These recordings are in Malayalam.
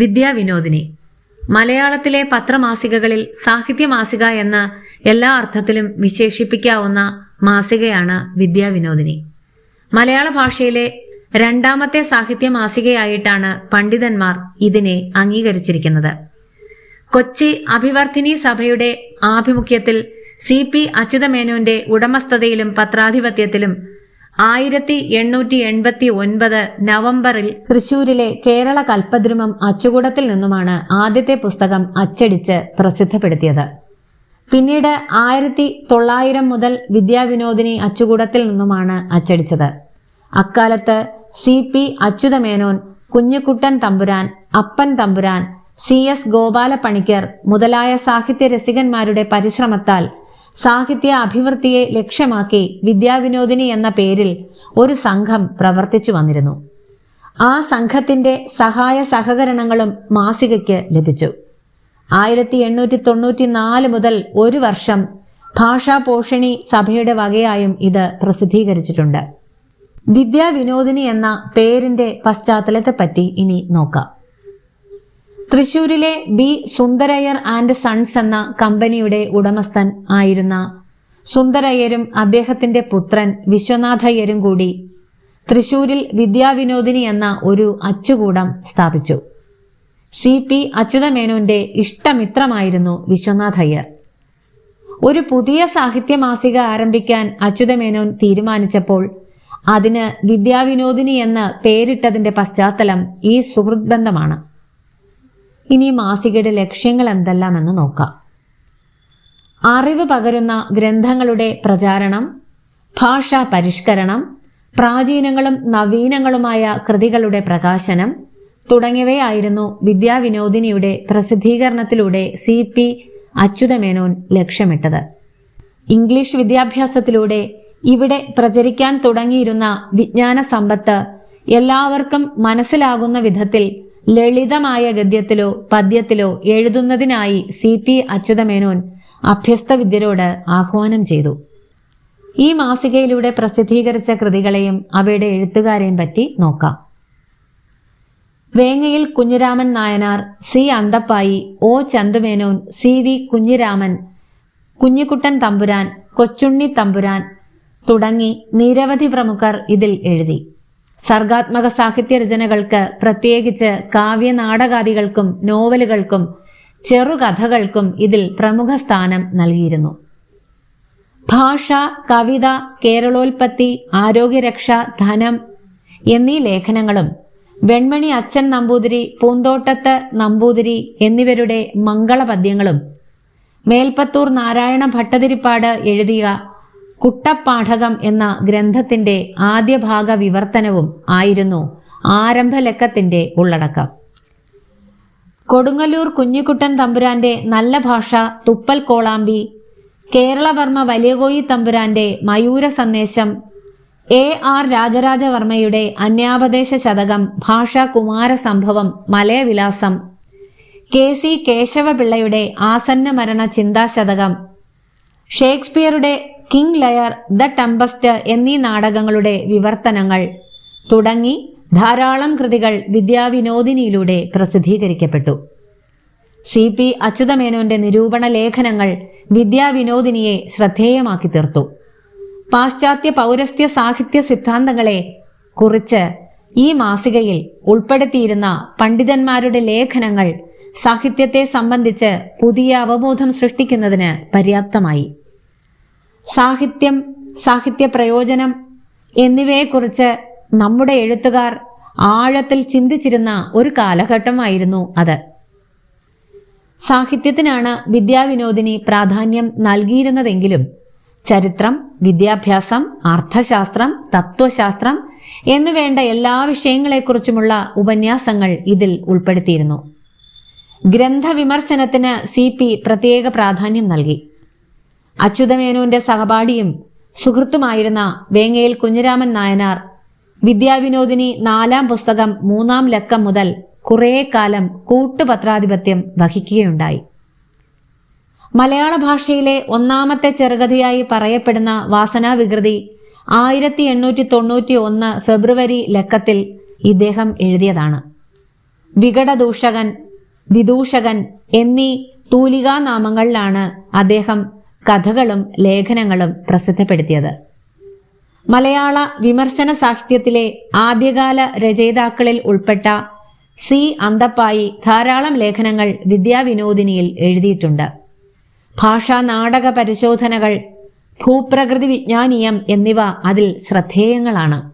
വിദ്യാവിനോദിനി. മലയാളത്തിലെ പത്രമാസികകളിൽ സാഹിത്യ മാസിക എന്ന എല്ലാ അർത്ഥത്തിലും വിശേഷിപ്പിക്കാവുന്ന മാസികയാണ് വിദ്യാവിനോദിനി. മലയാള ഭാഷയിലെ രണ്ടാമത്തെ സാഹിത്യ മാസികയായിട്ടാണ് പണ്ഡിതന്മാർ ഇതിനെ അംഗീകരിച്ചിരിക്കുന്നത്. കൊച്ചി അഭിവർദ്ധിനി സഭയുടെ ആഭിമുഖ്യത്തിൽ സി പി അച്യുതമേനോന്റെ ഉടമസ്ഥതയിലും പത്രാധിപത്യത്തിലും ആയിരത്തി എണ്ണൂറ്റി എൺപത്തി ഒൻപത് നവംബറിൽ തൃശൂരിലെ കേരള കൽപ്പദ്രുമം അച്ചുകൂടത്തിൽ നിന്നുമാണ് ആദ്യത്തെ പുസ്തകം അച്ചടിച്ച് പ്രസിദ്ധപ്പെടുത്തിയത്. പിന്നീട് ആയിരത്തി തൊള്ളായിരം മുതൽ വിദ്യാവിനോദിനി അച്ചുകൂടത്തിൽ നിന്നുമാണ് അച്ചടിച്ചത്. അക്കാലത്ത് സി പി അച്യുതമേനോൻ കുഞ്ഞുകുട്ടൻ തമ്പുരാൻ അപ്പൻ തമ്പുരാൻ സി എസ് ഗോപാല പണിക്കർ മുതലായ സാഹിത്യ രസികന്മാരുടെ പരിശ്രമത്താൽ സാഹിത്യ അഭിവൃദ്ധിയെ ലക്ഷ്യമാക്കി വിദ്യാവിനോദിനി എന്ന പേരിൽ ഒരു സംഘം പ്രവർത്തിച്ചു വന്നിരുന്നു. ആ സംഘത്തിന്റെ സഹായ സഹകരണങ്ങളും മാസികയ്ക്ക് ലഭിച്ചു. ആയിരത്തി എണ്ണൂറ്റി തൊണ്ണൂറ്റി നാല് മുതൽ ഒരു വർഷം ഭാഷാ പോഷണി സഭയുടെ വകയായും ഇത് പ്രസിദ്ധീകരിച്ചിട്ടുണ്ട്. വിദ്യാവിനോദിനി എന്ന പേരിന്റെ പശ്ചാത്തലത്തെപ്പറ്റി ഇനി നോക്കാം. തൃശൂരിലെ ബി സുന്ദരയ്യർ ആൻഡ് സൺസ് എന്ന കമ്പനിയുടെ ഉടമസ്ഥൻ ആയിരുന്ന സുന്ദരയ്യരും അദ്ദേഹത്തിന്റെ പുത്രൻ വിശ്വനാഥയ്യരും കൂടി തൃശൂരിൽ വിദ്യാവിനോദിനി എന്ന ഒരു അച്ചുകൂടം സ്ഥാപിച്ചു. സി പി അച്യുതമേനോന്റെ ഇഷ്ടമിത്രമായിരുന്നു വിശ്വനാഥയ്യർ. ഒരു പുതിയ സാഹിത്യ മാസിക ആരംഭിക്കാൻ അച്യുതമേനോൻ തീരുമാനിച്ചപ്പോൾ അതിന് വിദ്യാവിനോദിനി എന്ന് പേരിട്ടതിന്റെ പശ്ചാത്തലം ഈ സുഹൃത് ബന്ധമാണ് ഇനി മാസികയുടെ ലക്ഷ്യങ്ങൾ എന്തെല്ലാമെന്ന് നോക്കാം. അറിവ് പകരുന്ന ഗ്രന്ഥങ്ങളുടെ പ്രചാരണം ഭാഷാ പരിഷ്കരണം പ്രാചീനങ്ങളും നവീനങ്ങളുമായ കൃതികളുടെ പ്രകാശനം തുടങ്ങിയവയായിരുന്നു വിദ്യാവിനോദിനിയുടെ പ്രസിദ്ധീകരണത്തിലൂടെ സി പി അച്യുതമേനോൻ ലക്ഷ്യമിട്ടത്. ഇംഗ്ലീഷ് വിദ്യാഭ്യാസത്തിലൂടെ ഇവിടെ പ്രചരിക്കാൻ തുടങ്ങിയിരുന്ന വിജ്ഞാന സമ്പത്ത് എല്ലാവർക്കും മനസ്സിലാകുന്ന വിധത്തിൽ ലളിതമായ ഗദ്യത്തിലോ പദ്യത്തിലോ എഴുതുന്നതിനായി സി പി അച്യുതമേനോൻ അഭ്യസ്ത വിദ്യരോട് ആഹ്വാനം ചെയ്തു. ഈ മാസികയിലൂടെ പ്രസിദ്ധീകരിച്ച കൃതികളെയും അവയുടെ എഴുത്തുകാരെയും പറ്റി നോക്കാം. Vengayil Kunhiraman Nayanar C Anthappayi O Chandu Menon C V Kunhiraman Kunhikuttan Thampuran Kochunni Thampuran തുടങ്ങി നിരവധി പ്രമുഖർ ഇതിൽ എഴുതി. സർഗാത്മക സാഹിത്യ രചനകൾക്ക് പ്രത്യേകിച്ച് കാവ്യ നാടകാദികൾക്കും നോവലുകൾക്കും ചെറുകഥകൾക്കും ഇതിൽ പ്രമുഖ സ്ഥാനം നൽകിയിരുന്നു. ഭാഷ കവിത കേരളോൽപത്തി ആരോഗ്യരക്ഷ ധനം എന്നീ ലേഖനങ്ങളും വെൺമണി അച്ഛൻ നമ്പൂതിരി പൂന്തോട്ടത്ത് നമ്പൂതിരി എന്നിവരുടെ മംഗളപദ്യങ്ങളും മേൽപ്പത്തൂർ നാരായണ ഭട്ടതിരിപ്പാട് എഴുതിയ കുട്ടപ്പാഠകം എന്ന ഗ്രന്ഥത്തിന്റെ ആദ്യ ഭാഗ വിവർത്തനവും ആയിരുന്നു ആരംഭലക്കത്തിന്റെ ഉള്ളടക്കം. കൊടുങ്ങല്ലൂർ കുഞ്ഞിക്കുട്ടൻ തമ്പുരാന്റെ നല്ല ഭാഷ തുപ്പൽ കോളാമ്പി കേരളവർമ്മ വലിയകോയി തമ്പുരാന്റെ മയൂര സന്ദേശം എ ആർ രാജരാജവർമ്മയുടെ അന്യാപദേശ ശതകം ഭാഷാ കുമാര സംഭവം മലയവിലാസം കെ സി കേശവപിള്ളയുടെ ആസന്ന മരണ ചിന്താശതകം ഷേക്സ്പിയറുടെ കിങ് ലയർ ദ ടെമ്പസ്റ്റ് എന്നീ നാടകങ്ങളുടെ വിവർത്തനങ്ങൾ. തുടങ്ങി ധാരാളം കൃതികൾ വിദ്യാവിനോദിനിയിലൂടെ പ്രസിദ്ധീകരിക്കപ്പെട്ടു. സി പി അച്യുതമേനോന്റെ നിരൂപണ ലേഖനങ്ങൾ വിദ്യാവിനോദിനിയെ ശ്രദ്ധേയമാക്കി തീർത്തു. പാശ്ചാത്യ പൗരസ്ത്യ സാഹിത്യ സിദ്ധാന്തങ്ങളെ കുറിച്ച് ഈ മാസികയിൽ ഉൾപ്പെടുത്തിയിരുന്ന പണ്ഡിതന്മാരുടെ ലേഖനങ്ങൾ സാഹിത്യത്തെ സംബന്ധിച്ച് പുതിയ അവബോധം സൃഷ്ടിക്കുന്നതിന് പര്യാപ്തമായി. സാഹിത്യം സാഹിത്യ പ്രയോജനം എന്നിവയെക്കുറിച്ച് നമ്മുടെ എഴുത്തുകാർ ആഴത്തിൽ ചിന്തിച്ചിരുന്ന ഒരു കാലഘട്ടമായിരുന്നു അത്. സാഹിത്യത്തിനാണ് വിദ്യാവിനോദിനി പ്രാധാന്യം നൽകിയിരുന്നതെങ്കിലും ചരിത്രം വിദ്യാഭ്യാസം അർത്ഥശാസ്ത്രം തത്വശാസ്ത്രം എന്നുവേണ്ട എല്ലാ വിഷയങ്ങളെക്കുറിച്ചുമുള്ള ഉപന്യാസങ്ങൾ ഇതിൽ ഉൾപ്പെടുത്തിയിരുന്നു. ഗ്രന്ഥവിമർശനത്തിന് സി പി പ്രത്യേക പ്രാധാന്യം നൽകി. അച്യുതമേനോന്റെ സഹപാഠിയും സുഹൃത്തുമായിരുന്ന വേങ്ങയിൽ കുഞ്ഞിരാമൻ നായനാർ വിദ്യാവിനോദിനി നാലാം പുസ്തകം മൂന്നാം ലക്കം മുതൽ കുറേ കാലം കൂട്ടുപത്രാധിപത്യം വഹിക്കുകയുണ്ടായി. മലയാള ഭാഷയിലെ ഒന്നാമത്തെ ചെറുകഥയായി പറയപ്പെടുന്ന വാസനാവികൃതി ആയിരത്തി എണ്ണൂറ്റി തൊണ്ണൂറ്റി ഒന്ന് ഫെബ്രുവരി ലക്കത്തിൽ ഇദ്ദേഹം എഴുതിയതാണ്. വികടദൂഷകൻ വിദൂഷകൻ എന്നീ തൂലികാനാമങ്ങളിലാണ് അദ്ദേഹം കഥകളും ലേഖനങ്ങളും പ്രസിദ്ധപ്പെടുത്തിയത്. മലയാള വിമർശന സാഹിത്യത്തിലെ ആദ്യകാല രചയിതാക്കളിൽ ഉൾപ്പെട്ട സി. അന്തപ്പായി ധാരാളം ലേഖനങ്ങൾ വിദ്യാവിനോദിനിയിൽ എഴുതിയിട്ടുണ്ട്. ഭാഷാ നാടക പരിശോധനകൾ ഭൂപ്രകൃതി വിജ്ഞാനീയം എന്നിവ അതിൽ ശ്രദ്ധേയങ്ങളാണ്.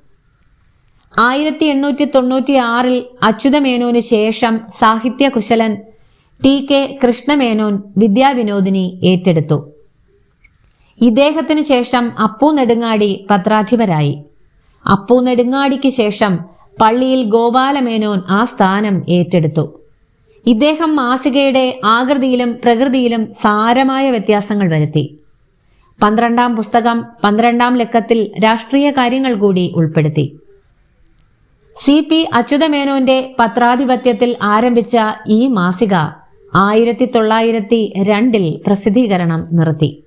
ആയിരത്തി എണ്ണൂറ്റി തൊണ്ണൂറ്റി ആറിൽ അച്യുതമേനോന് ശേഷം സാഹിത്യകുശലൻ ടി. കെ. കൃഷ്ണമേനോൻ വിദ്യാവിനോദിനി ഏറ്റെടുത്തു. ഇദ്ദേഹത്തിനു ശേഷം അപ്പു നെടുങ്ങാടി പത്രാധിപരായി. അപ്പു നെടുങ്ങാടിക്ക് ശേഷം പള്ളിയിൽ ഗോപാലമേനോൻ ആ സ്ഥാനം ഏറ്റെടുത്തു. ഇദ്ദേഹം മാസികയുടെ ആകൃതിയിലും പ്രകൃതിയിലും സാരമായ വ്യത്യാസങ്ങൾ വരുത്തി. പന്ത്രണ്ടാം പുസ്തകം പന്ത്രണ്ടാം ലക്കത്തിൽ രാഷ്ട്രീയ കാര്യങ്ങൾ കൂടി ഉൾപ്പെടുത്തി. സി പി അച്യുതമേനോന്റെ പത്രാധിപത്യത്തിൽ ആരംഭിച്ച ഈ മാസിക ആയിരത്തി തൊള്ളായിരത്തി രണ്ടിൽ പ്രസിദ്ധീകരണം നിർത്തി.